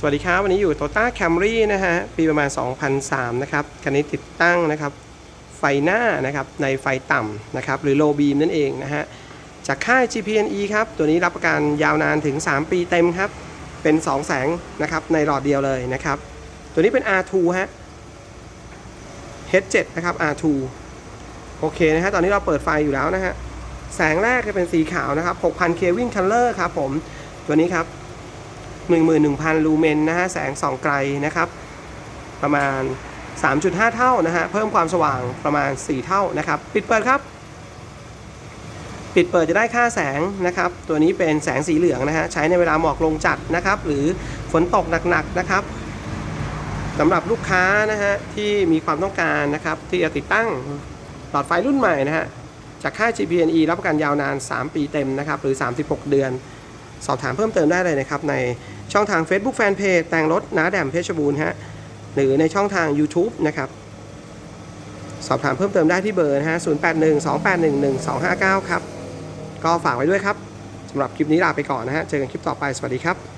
สวัสดีครับ วันนี้อยู่ Toyota Camry นะฮะ ปีประมาณ 2003 นะครับคันนี้ติดตั้งนะครับ ไฟหน้านะครับ ในไฟต่ำนะครับ หรือ low beam นั่นเองนะฮะ จากค่าย GPNE ครับ ตัวนี้รับประกันยาวนานถึง 3 ปีเต็มครับ เป็น 2 แสงนะครับ ในหลอดเดียวเลยนะครับ ตัวนี้เป็น R2 ฮะ H7 นะครับ R2 โอเคนะฮะ ตอนนี้เราเปิดไฟอยู่แล้วนะฮะ แสงแรกจะเป็นสีขาวนะครับ 6,000 Kelvin Color ครับผม ตัวนี้ครับ 11,000 ลูเมนนะฮะแสงส่องไกลนะครับ ประมาณ 3.5 เท่านะฮะเพิ่มความสว่างประมาณ 4 เท่านะครับ ปิดเปิดครับ ปิดเปิดจะได้ค่าแสงนะครับ ตัวนี้เป็นแสงสีเหลืองนะฮะใช้ในเวลาหมอกลงจัดนะครับ หรือฝนตกหนักๆนะครับสำหรับลูกค้านะฮะที่มีความต้องการนะครับ ที่จะติดตั้งหลอดไฟรุ่นใหม่นะฮะจากค่าย GPNE รับประกันยาวนาน 3 ปีเต็มนะครับ หรือ 36 เดือน สอบถามเพิ่มเติมได้เลยนะครับ ในช่องทาง Facebook Fanpage แต่งรถน้าแดมเพชรบูรณ์ฮะหรือในช่องทาง YouTube นะครับ สอบถามเพิ่มเติมได้ที่เบอร์นะฮะ0812811259 ครับ ก็ฝากไว้ด้วยครับสำหรับคลิปนี้ลาไปก่อนนะฮะ เจอกันคลิปต่อไป สวัสดีครับ